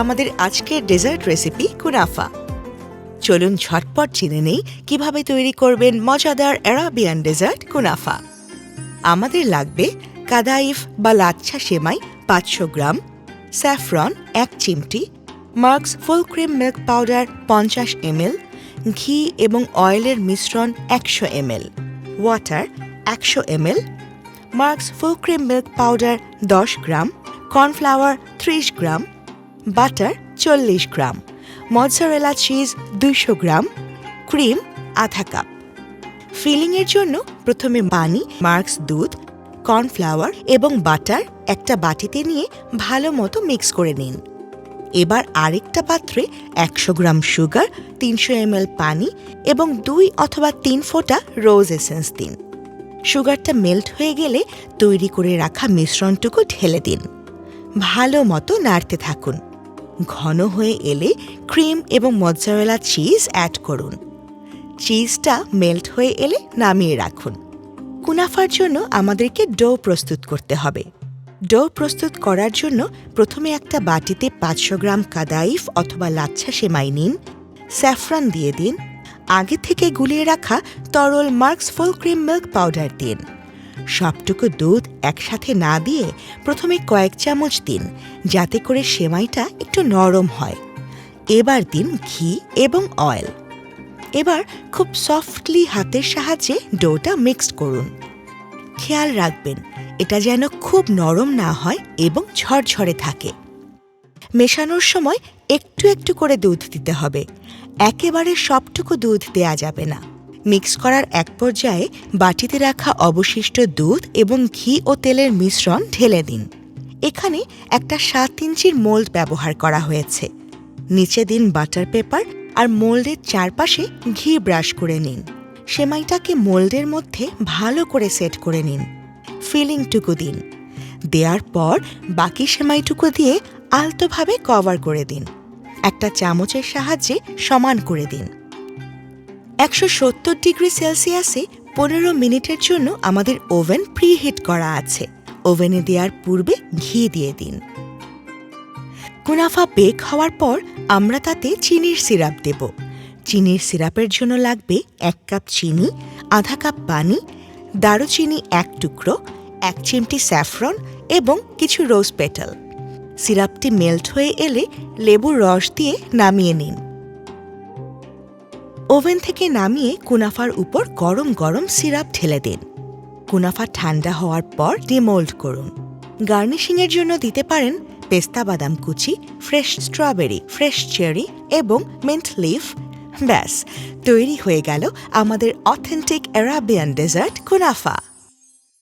আমাদের আজকের dessert recipe কুনাফা। চলুন ঝটপট জেনে নেই কীভাবে তৈরি করবেন মজাদার অ্যারাবিয়ান ডেজার্ট কুনাফা। আমাদের লাগবে কাদাইফ বা লাচ্ছা সেমাই পাঁচশো গ্রাম স্যাফরন এক চিমটি Marks full cream milk powder পঞ্চাশ এমএল ঘি এবং অয়েলের মিশ্রণ একশো এমএল ওয়াটার একশো ML Marks full cream milk powder দশ গ্রাম কর্নফ্লাওয়ার ত্রিশ গ্রাম বাটার চল্লিশ গ্রাম। মজারেলা চিজ দুইশো গ্রাম। ক্রিম আধা কাপ ফিলিংয়ের জন্য প্রথমে পানি মার্কস দুধ কর্নফ্লাওয়ার এবং বাটার একটা বাটিতে নিয়ে ভালো মতো মিক্স করে নিন। এবার আরেকটা পাত্রে একশো গ্রাম সুগার তিনশো এমএল পানি এবং দুই অথবা তিন ফোঁটা রোজ এসেন্স দিন। সুগারটা মেল্ট হয়ে গেলে তৈরি করে রাখা মিশ্রণটুকু ঢেলে দিন। ভালো মতো নাড়তে থাকুন। ঘন হয়ে এলে ক্রিম এবং মজ্জারেলা চিজ অ্যাড করুন। চিজটা মেল্ট হয়ে এলে নামিয়ে রাখুন। কুনাফার জন্য আমাদেরকে ডো প্রস্তুত করতে হবে। ডো প্রস্তুত করার জন্য প্রথমে একটা বাটিতে পাঁচশো গ্রাম কাদাইফ অথবা লাচ্ছা সেমাই নিন, স্যাফরান দিয়ে দিন, আগে থেকে গুলিয়ে রাখা তরল Marks full cream milk powder দিন। সবটুকু দুধ একসাথে না দিয়ে প্রথমে কয়েক চামচ দিন, যাতে করে সেমাইটা একটু নরম হয়। এবার দিন ঘি এবং অয়েল। এবার খুব সফটলি হাতের সাহায্যে ডোটা মিক্সড করুন। খেয়াল রাখবেন, এটা যেন খুব নরম না হয় এবং ঝরঝরে থাকে। মেশানোর সময় একটু একটু করে দুধ দিতে হবে। একেবারে সবটুকু দুধ দেয়া যাবে না। মিক্স করার এক পর্যায়ে বাটিতে রাখা অবশিষ্ট দুধ এবং ঘি ও তেলের মিশ্রণ ঢেলে দিন। এখানে একটা সাত ইঞ্চির মোল্ড ব্যবহার করা হয়েছে। নিচে দিন বাটার পেপার আর মোল্ডের চারপাশে ঘি ব্রাশ করে নিন। সেমাইটাকে মোল্ডের মধ্যে ভালো করে সেট করে নিন। ফিলিংটুকু দিন। দেওয়ার পর বাকি সেমাইটুকু দিয়ে আলতোভাবে কভার করে দিন। একটা চামচের সাহায্যে সমান করে দিন। একশো সত্তর ডিগ্রি সেলসিয়াসে পনেরো মিনিটের জন্য আমাদের ওভেন প্রিহিট করা আছে। ওভেনে দেওয়ার পূর্বে ঘি দিয়ে দিন। কুনাফা বেক হওয়ার পর আমরা তাতে চিনির সিরাপ দেব। চিনির সিরাপের জন্য লাগবে এক কাপ চিনি, আধা কাপ পানি, দারুচিনি এক টুকরো, এক চিমটি স্যাফরন এবং কিছু রোজ পেটাল। সিরাপটি মেল্ট হয়ে এলে লেবুর রস দিয়ে নামিয়ে নিন। ওভেন থেকে নামিয়ে কুনাফার উপর গরম গরম সিরাপ ঢেলে দিন। কুনাফা ঠান্ডা হওয়ার পর ডিমোল্ড করুন। গার্নিশিংয়ের জন্য দিতে পারেন পেস্তা বাদাম কুচি, ফ্রেশ স্ট্রবেরি, ফ্রেশ চেরি এবং মিন্ট লিফ। ব্যাস, তৈরি হয়ে গেল আমাদের অথেন্টিক অ্যারাবিয়ান ডেজার্ট কুনাফা।